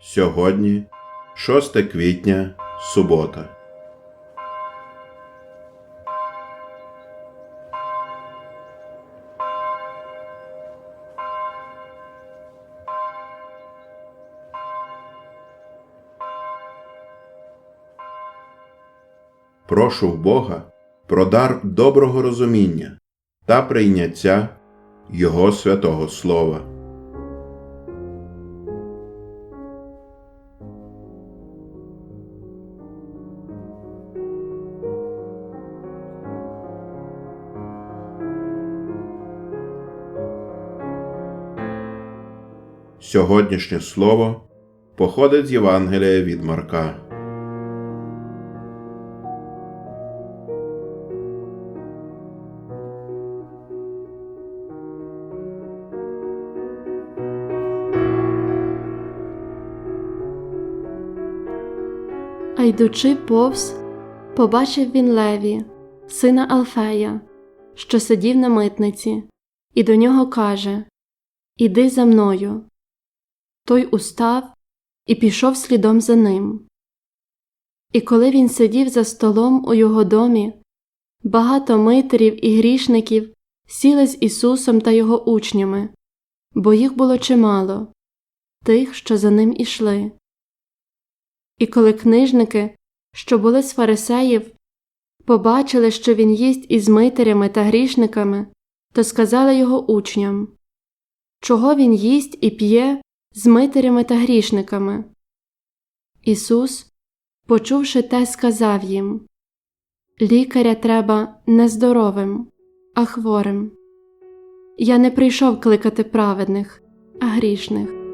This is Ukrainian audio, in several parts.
Сьогодні 6 квітня, субота. Прошу в Бога про дар доброго розуміння та прийняття Його святого Слова. Сьогоднішнє слово походить з Євангелія від Марка. А йдучи повз, побачив він Леві, сина Алфея, що сидів на митниці, і до нього каже Іди за мною. Той устав і пішов слідом за ним. І коли він сидів за столом у його домі, багато митерів і грішників сіли з Ісусом та його учнями, бо їх було чимало, тих, що за ним ішли. І коли книжники, що були з фарисеїв, побачили, що він їсть із митарями та грішниками, то сказали його учням Чого він їсть і п'є з митарями та грішниками? Ісус, почувши те, сказав їм Лікаря треба не здоровим, а хворим. Я не прийшов кликати праведних, а грішних.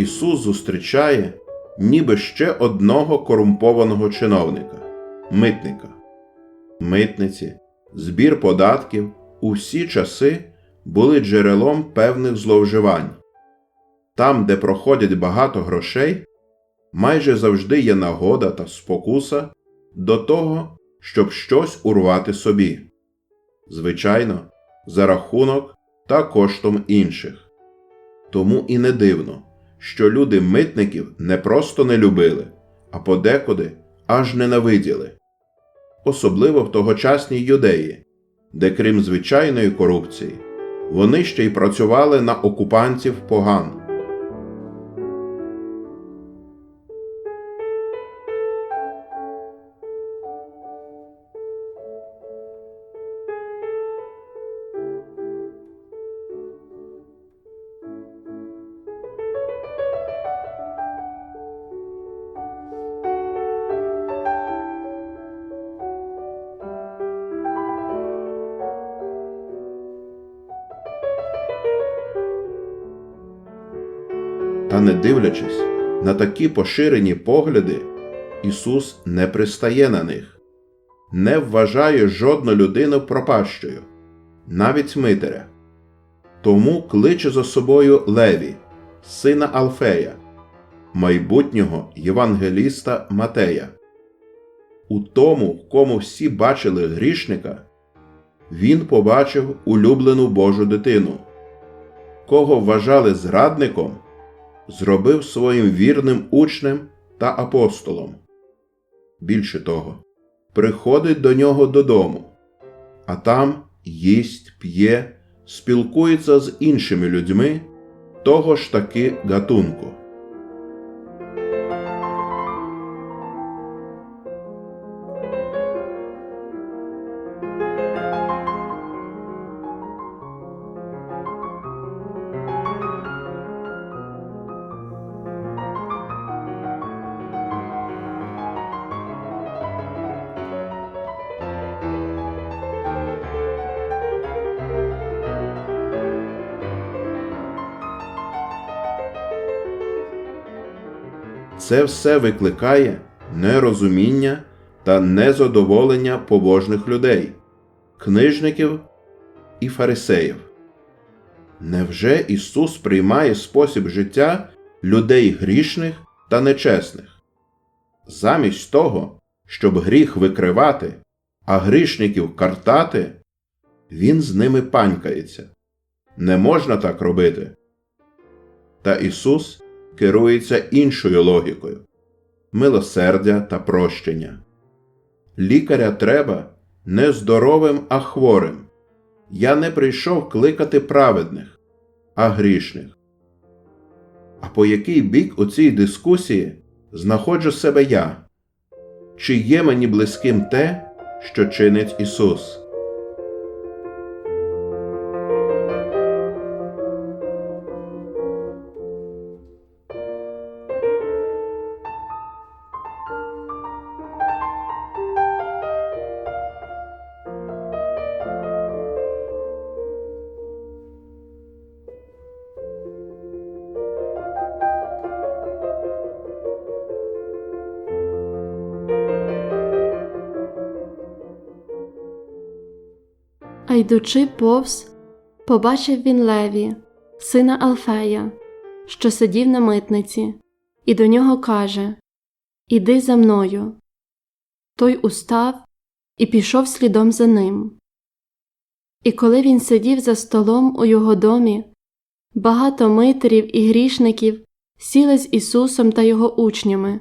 Ісус зустрічає ніби ще одного корумпованого чиновника митника. Митниці, збір податків у всі часи були джерелом певних зловживань. Там, де проходять багато грошей, майже завжди є нагода та спокуса до того, щоб щось урвати собі. Звичайно, за рахунок та коштом інших. Тому і не дивно що люди митників не просто не любили, а подекуди аж ненавиділи, особливо в тогочасній юдеї, де, крім звичайної корупції, вони ще й працювали на окупантів поган. Не дивлячись на такі поширені погляди, Ісус не пристає на них, не вважає жодну людину пропащою, навіть Митаря. Тому кличе за собою Леві, сина Алфея, майбутнього євангеліста Матея. У тому, кому всі бачили грішника, він побачив улюблену Божу дитину, кого вважали зрадником зробив своїм вірним учнем та апостолом. Більше того, приходить до нього додому, а там їсть, п'є, спілкується з іншими людьми того ж таки гатунку. Це все викликає нерозуміння та незадоволення побожних людей, книжників і фарисеїв. Невже Ісус приймає спосіб життя людей грішних та нечесних? Замість того, щоб гріх викривати, а грішників картати, Він з ними панькається. Не можна так робити. Та Ісус керується іншою логікою милосердя та прощення. Лікаря треба не здоровим, а хворим. Я не прийшов кликати праведних, а грішних. А по який бік у цій дискусії знаходжу себе я? Чи є мені близьким те, що чинить Ісус? Йдучи повз, побачив він Леві, сина Алфея, що сидів на митниці, і до нього каже Іди за мною. Той устав і пішов слідом за ним. І коли він сидів за столом у його домі, багато митерів і грішників сіли з Ісусом та його учнями,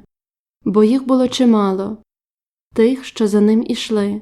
бо їх було чимало, тих, що за ним ішли.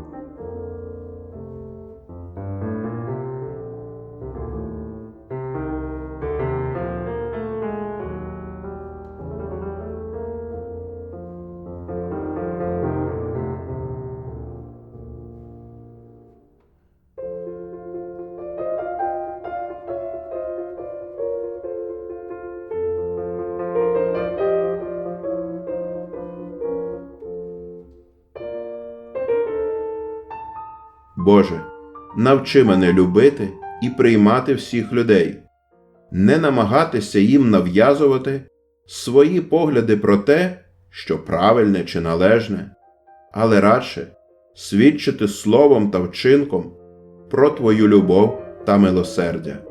Боже, навчи мене любити і приймати всіх людей, не намагатися їм нав'язувати свої погляди про те, що правильне чи належне, але радше свідчити словом та вчинком про Твою любов та милосердя.